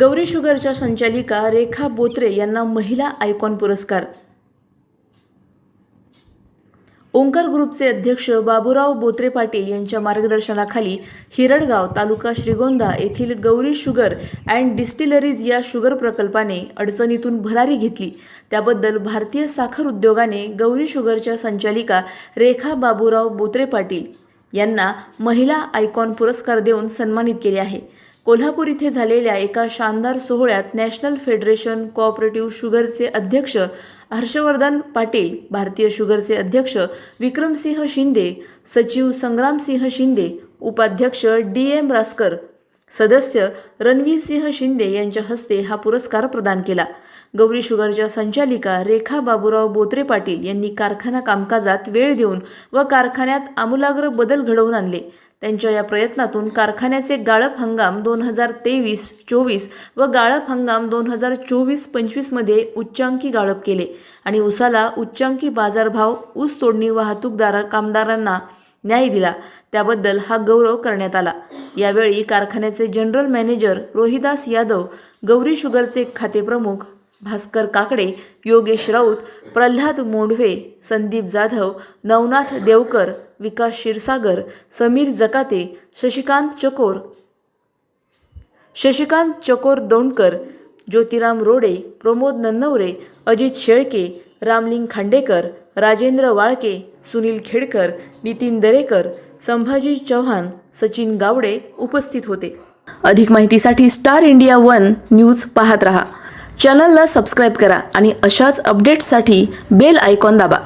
गौरी शुगरच्या संचालिका रेखा बोत्रे यांना महिला आयकॉन पुरस्कार. ओंकार ग्रुपचे अध्यक्ष बाबूराव बोत्रे पाटील यांच्या मार्गदर्शनाखाली हिरडगाव तालुका श्रीगोंदा येथील गौरी शुगर अँड डिस्टिलरीज या शुगर प्रकल्पाने अडचणीतून भरारी घेतली. त्याबद्दल भारतीय साखर उद्योगाने गौरी शुगरच्या संचालिका रेखा बाबूराव बोत्रे पाटील यांना महिला आयकॉन पुरस्कार देऊन सन्मानित केले आहे. कोल्हापूर इथे झालेल्या एका शानदार सोहळ्यात नॅशनल फेडरेशन कोऑपरेटिव्ह शुगरचे अध्यक्ष हर्षवर्धन पाटील भारतीय शुगरचे अध्यक्ष विक्रमसिंह शिंदे सचिव संग्रामसिंह शिंदे उपाध्यक्ष डी एम रासकर सदस्य रणवीरसिंह शिंदे यांच्या हस्ते हा पुरस्कार प्रदान केला. गौरी शुगरच्या संचालिका रेखा बाबूराव बोत्रे पाटील यांनी कारखाना कामकाजात वेळ देऊन व कारखान्यात आमूलाग्र बदल घडवून आणले. त्यांच्या या प्रयत्नातून कारखान्याचे गाळप हंगाम दोन हजार तेवीस चोवीस व गाळप हंगाम दोन हजार चोवीस पंचवीसमध्ये उच्चांकी गाळप केले आणि उसाला उच्चांकी बाजारभाव ऊस तोडणी वाहतूकदार कामदारांना न्याय दिला. त्याबद्दल हा गौरव करण्यात आला. यावेळी कारखान्याचे जनरल मॅनेजर रोहिदास यादव गौरी शुगरचे खातेप्रमुख भास्कर काकडे योगेश राऊत प्रल्हाद मोंढवे संदीप जाधव नवनाथ देवकर विकास क्षीरसागर समीर जकाते शशिकांत चकोर शशिकांत चकोर दोंडकर ज्योतिराम रोडे प्रमोद नन्नवरे अजित शेळके रामलिंग खांडेकर राजेंद्र वाळके सुनील खेडकर नितीन दरेकर संभाजी चव्हाण सचिन गावडे उपस्थित होते. अधिक माहितीसाठी स्टार इंडिया वन न्यूज पाहत रहा. चॅनलला सबस्क्राईब करा आणि अशाच अपडेट्ससाठी बेल आयकॉन दाबा.